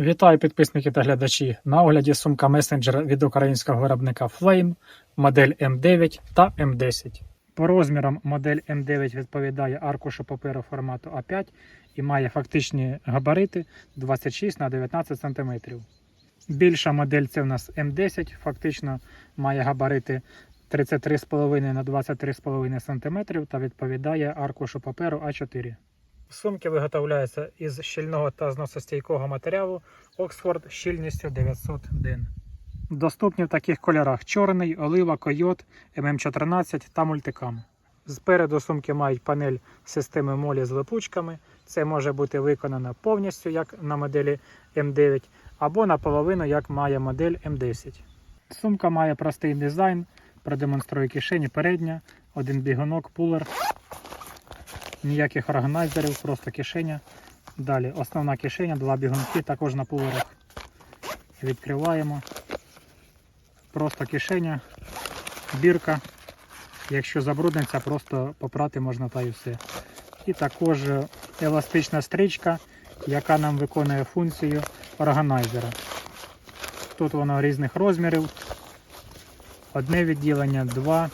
Вітаю підписники та глядачі. На огляді сумка месенджер від українського виробника Flame, модель М9 та М10. По розмірам модель М9 відповідає аркушу паперу формату А5 і має фактичні габарити 26 на 19 см. Більша модель це в нас М10, фактично має габарити 33,5 на 23,5 см та відповідає аркушу паперу А4. Сумки виготовляються із щільного та зносостійкого матеріалу Oxford щільністю 900 ден. Доступні в таких кольорах: чорний, олива, койот, ММ14 та мультикам. Зпереду сумки мають панель системи молі з липучками. Це може бути виконано повністю, як на моделі М9, або наполовину, як має модель М10. Сумка має простий дизайн, продемонструю кишені передня, один бігунок, пулер, ніяких органайзерів, просто кишеня. Далі основна кишеня, два бігунки, також на пулерах. Відкриваємо. Просто кишеня, бірка. Якщо забрудниться, просто попрати можна та і все. І також еластична стрічка, яка нам виконує функцію органайзера. Тут воно різних розмірів. Одне відділення, два,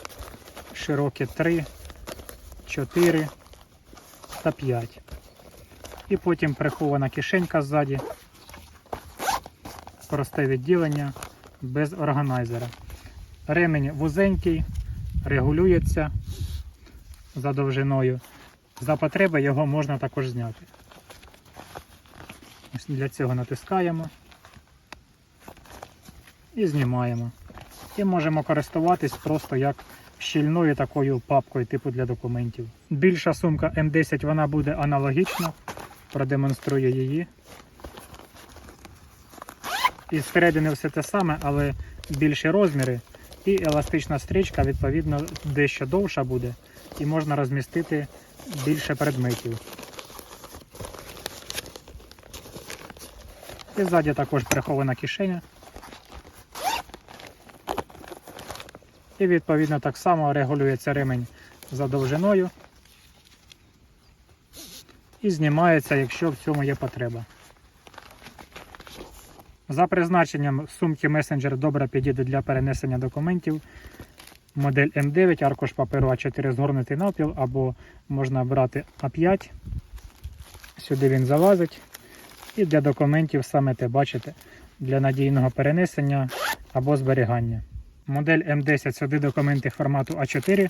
широке три, чотири та 5. І потім прихована кишенька ззаді. Просте відділення без органайзера. Ремень вузенький, регулюється за довжиною. За потреби його можна також зняти. Для цього натискаємо і знімаємо. І можемо користуватись просто як щільною такою папкою типу для документів. Більша сумка М10 вона буде аналогічна. Продемонструю її. І зсередини все те саме, але більші розміри. І еластична стрічка, відповідно, дещо довша буде, і можна розмістити більше предметів. І ззаді також прихована кишеня. І відповідно так само регулюється ремень за довжиною і знімається, якщо в цьому є потреба. За призначенням сумки месенджер добре підійде для перенесення документів. Модель М9, аркуш паперу А4 згорнутий навпіл, або можна брати А5. Сюди він залазить. І для документів саме те бачите, для надійного перенесення або зберігання. Модель М10 сюди документи формату А4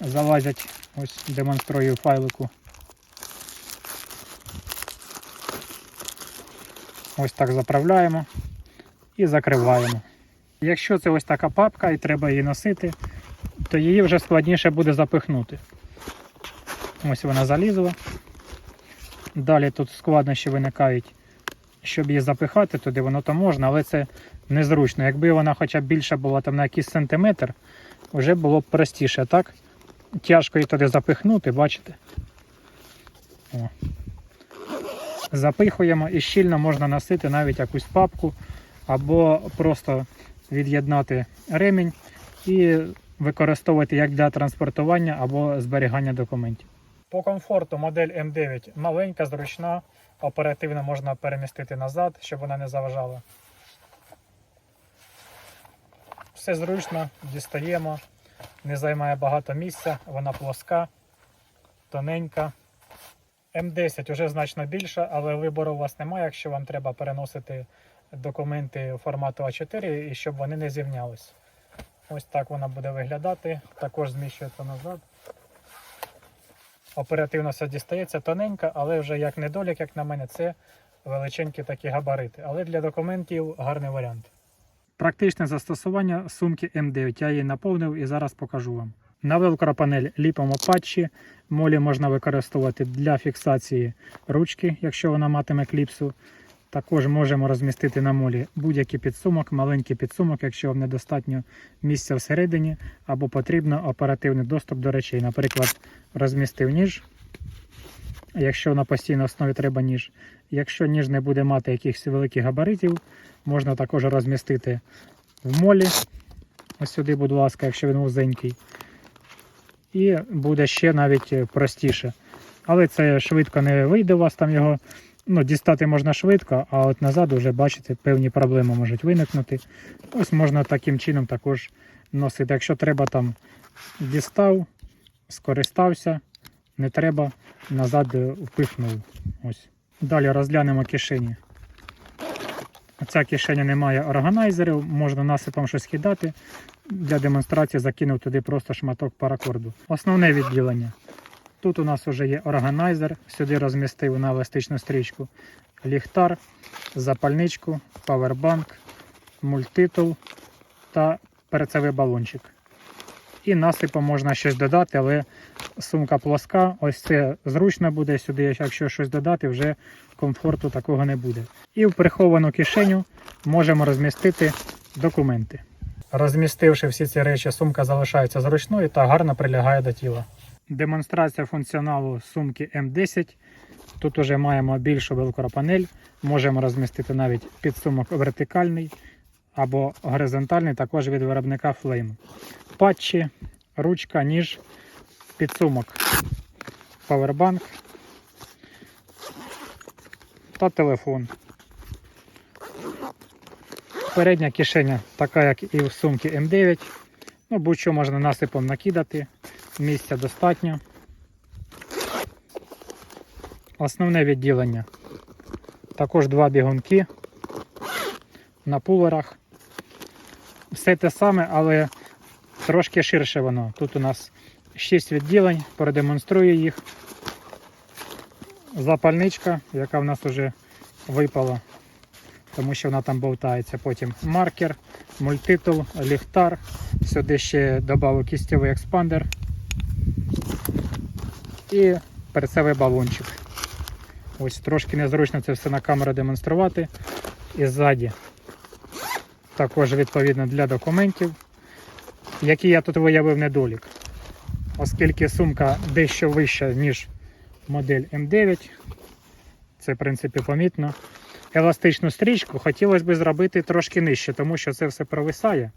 залазять. Ось демонструю файлику. Ось так заправляємо і закриваємо. Якщо це ось така папка і треба її носити, то її вже складніше буде запихнути. Ось вона залізла. Далі тут складнощі виникають, щоб її запихати туди, воно то можна, але це незручно. Якби вона хоча б більша була там на якийсь сантиметр, вже було б простіше. Так? Тяжко її туди запихнути, бачите? О. Запихуємо і щільно можна носити навіть якусь папку, або просто від'єднати ремінь і використовувати як для транспортування або зберігання документів. По комфорту модель М9 маленька, зручна, оперативно можна перемістити назад, щоб вона не заважала. Все зручно, дістаємо, не займає багато місця, вона плоска, тоненька. М10 вже значно більша, але вибору у вас немає, якщо вам треба переносити документи формату А4 і щоб вони не зівнялись. Ось так вона буде виглядати. Також зміщується назад. Оперативно все дістається тоненька, але вже як недолік, як на мене, це величенькі такі габарити. Але для документів гарний варіант. Практичне застосування сумки М9. Я її наповнив і зараз покажу вам. На велкро-панель ліпимо патчі. Молі можна використовувати для фіксації ручки, якщо вона матиме кліпсу. Також можемо розмістити на молі будь-який підсумок, маленький підсумок, якщо вам недостатньо місця всередині, або потрібно оперативний доступ до речей. Наприклад, розмістив ніж, якщо на постійній основі треба ніж. Якщо ніж не буде мати якихось великих габаритів, можна також розмістити в молі. Ось сюди, будь ласка, якщо він вузенький. І буде ще навіть простіше. Але це швидко не вийде у вас там його Ну, дістати можна швидко, а от назад вже бачите, певні проблеми можуть виникнути. Ось можна таким чином також носити. Якщо треба там дістав, скористався, не треба, назад е, впихнув. Ось. Далі розглянемо кишені. Ця кишеня не має органайзерів, можна насипом щось кидати. Для демонстрації закинув туди просто шматок паракорду. Основне відділення. Тут у нас вже є органайзер, сюди розмістив на еластичну стрічку ліхтар, запальничку, павербанк, мультитул та перцевий балончик. І насипом можна щось додати, але сумка плоска, ось це зручно буде сюди, якщо щось додати, вже комфорту такого не буде. І в приховану кишеню можемо розмістити документи. Розмістивши всі ці речі, сумка залишається зручною та гарно прилягає до тіла. Демонстрація функціоналу сумки М10. Тут вже маємо більшу велкропанель, можемо розмістити навіть підсумок вертикальний або горизонтальний, також від виробника Flame. Патчі, ручка, ніж, підсумок, павербанк та телефон. Передня кишеня така, як і в сумці М9. Ну, будь-що можна насипом накидати, місця достатньо. Основне відділення. Також два бігунки на пулерах. Все те саме, але трошки ширше воно. Тут у нас 6 відділень, продемонструю їх. Запальничка, яка в нас вже випала, тому що вона там болтається. Потім маркер, мультитул, ліхтар. Сюди ще додав кістєвий експандер і перцевий балончик. Ось трошки незручно це все на камеру демонструвати. І ззаді також відповідно для документів, які я тут виявив недолік. Оскільки сумка дещо вища, ніж модель М9, це в принципі помітно. Еластичну стрічку хотілося б зробити трошки нижче, тому що це все провисає.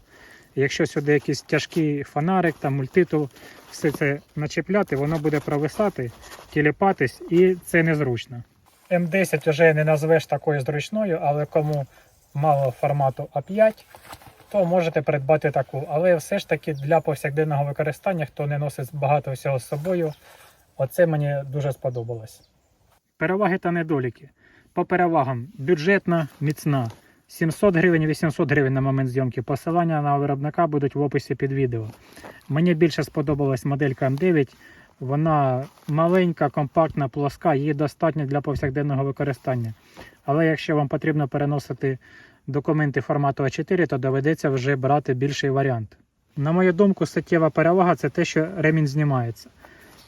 Якщо сюди якийсь тяжкий фонарик, там мультитул, все це начепляти, воно буде провисати, тіліпатись і це незручно. М10 вже не назвеш такою зручною, але кому мало формату А5, то можете придбати таку. Але все ж таки для повсякденного використання, хто не носить багато всього з собою, оце мені дуже сподобалось. Переваги та недоліки. По перевагам бюджетна, міцна. 700 гривень, 800 гривень на момент зйомки. Посилання на виробника будуть в описі під відео. Мені більше сподобалась моделька М9. Вона маленька, компактна, плоска, її достатньо для повсякденного використання. Але якщо вам потрібно переносити документи формату А4, то доведеться вже брати більший варіант. На мою думку, суттєва перевага це те, що ремінь знімається.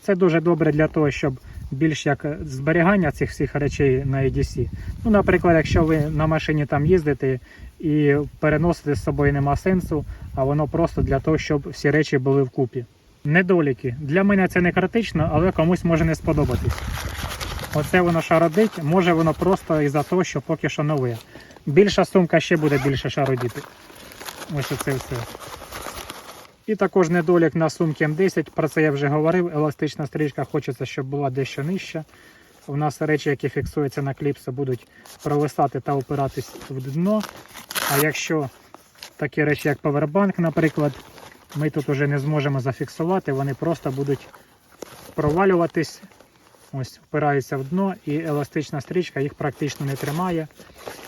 Це дуже добре для того, щоб більш як зберігання цих всіх речей на EDC. Ну, наприклад, якщо ви на машині там їздите і переносити з собою нема сенсу, а воно просто для того, щоб всі речі були вкупі. Недоліки. Для мене це не критично, але комусь може не сподобатись. Оце воно шародить, може воно просто із-за того, що поки що нове. Більша сумка ще буде більше шародіти. Ось оце все. І також недолік на сумки М10, про це я вже говорив. Еластична стрічка хочеться, щоб була дещо нижча. У нас речі, які фіксуються на кліпси, будуть провисати та опиратись в дно. А якщо такі речі, як павербанк, наприклад, ми тут вже не зможемо зафіксувати, вони просто будуть провалюватись, ось впираються в дно, і еластична стрічка їх практично не тримає.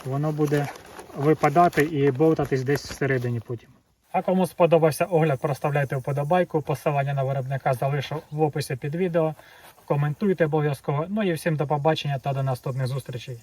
Воно буде випадати і болтатись десь всередині потім. А кому сподобався огляд, проставляйте вподобайку. Посилання на виробника залишу в описі під відео. Коментуйте обов'язково. Ну і всім до побачення та до наступних зустрічей.